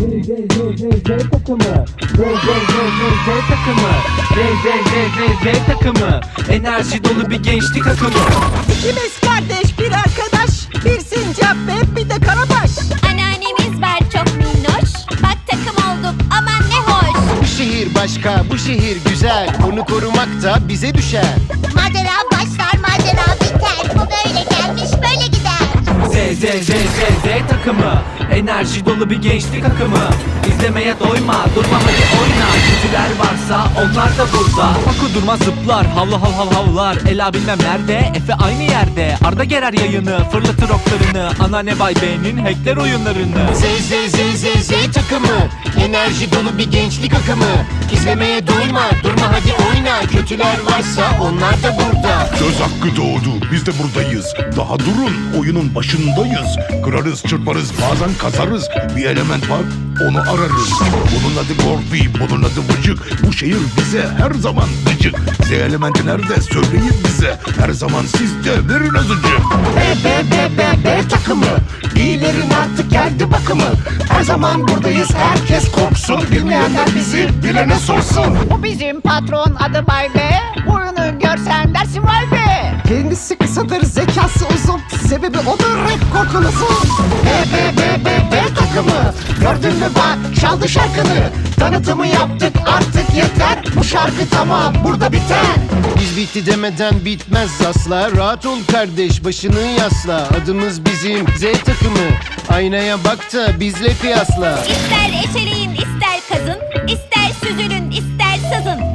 Z Z Z Z Z takımı Z Z Z Z Z takımı Z Z Z Z Z takımı Enerji dolu bir gençlik akımı İkimiz kardeş bir arkadaş Bir sincap ve bir de karabaş Anneannemiz var çok minnoş. Bak takım olduk aman ne hoş. Bu şehir başka, bu şehir güzel. Onu korumak da bize düşer. Macera başlar macera biter. Bu böyle gelmiş böyle gider. Z Z Z Z Z takımı Enerji dolu bir gençlik akımı. İzlemeye doyma durma hadi oyna. Kötüler varsa onlar da burada. Paku durma zıplar havlu hav hav havlar. Ela bilmem nerede Efe aynı yerde. Arda gerer yayını fırlatır oklarını. Anneanne Bay B'nin hackler oyunlarını. Z Z Z Z Z takımı. Enerji dolu bir gençlik akımı. İzlemeye doyma, durma hadi oyna. Kötüler varsa onlar da burada. Söz hakkı doğdu. Biz de buradayız. Daha durun. Oyunun başındayız. Kırarız, çırparız, bazen kazarız. Bir element var, onu ararız. Bunun adı Gorfi, bunun adı Vıcık. Bu şehir bize her zaman gıcık. Z elementi nerede? Söyleyin bize. Her zaman siz de verin azıcık. B B B B B zaman buradayız. Herkes korksun. Bilmeyenler bizi bilene sorsun. Bu bizim patron adı Bay B Oyunu görsen dersin vay be Kendisi kısadır zekası uzun Sebebi odur rap korkunuzun B B B B B takımı. Gördün mü bak çaldı şarkını. Tanıtımı yaptık artık yeter. Bu şarkı tamam burada biter. Biz bitti demeden bitmez asla. Rahat ol kardeş başını yasla. Adımız bizim Z takımı. Aynaya bak da bizle kıyasla. İster eşeleyin ister kazın ister süzülün ister sızın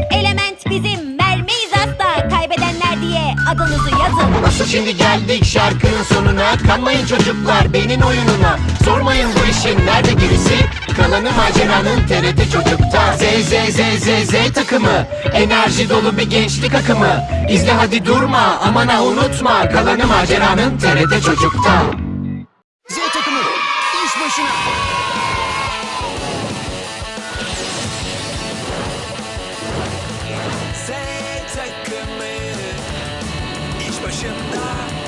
şarkının sonuna Kanmayın çocuklar benim oyununa Sormayın bu işin nerede gerisi? Kalanı maceranın TRT çocukta. Z Z Z Z Z takımı Enerji dolu bir gençlik akımı. İzle hadi durma aman ha unutma. Kalanı maceranın TRT çocukta. Z takımı iş başına. Z takımı iş başında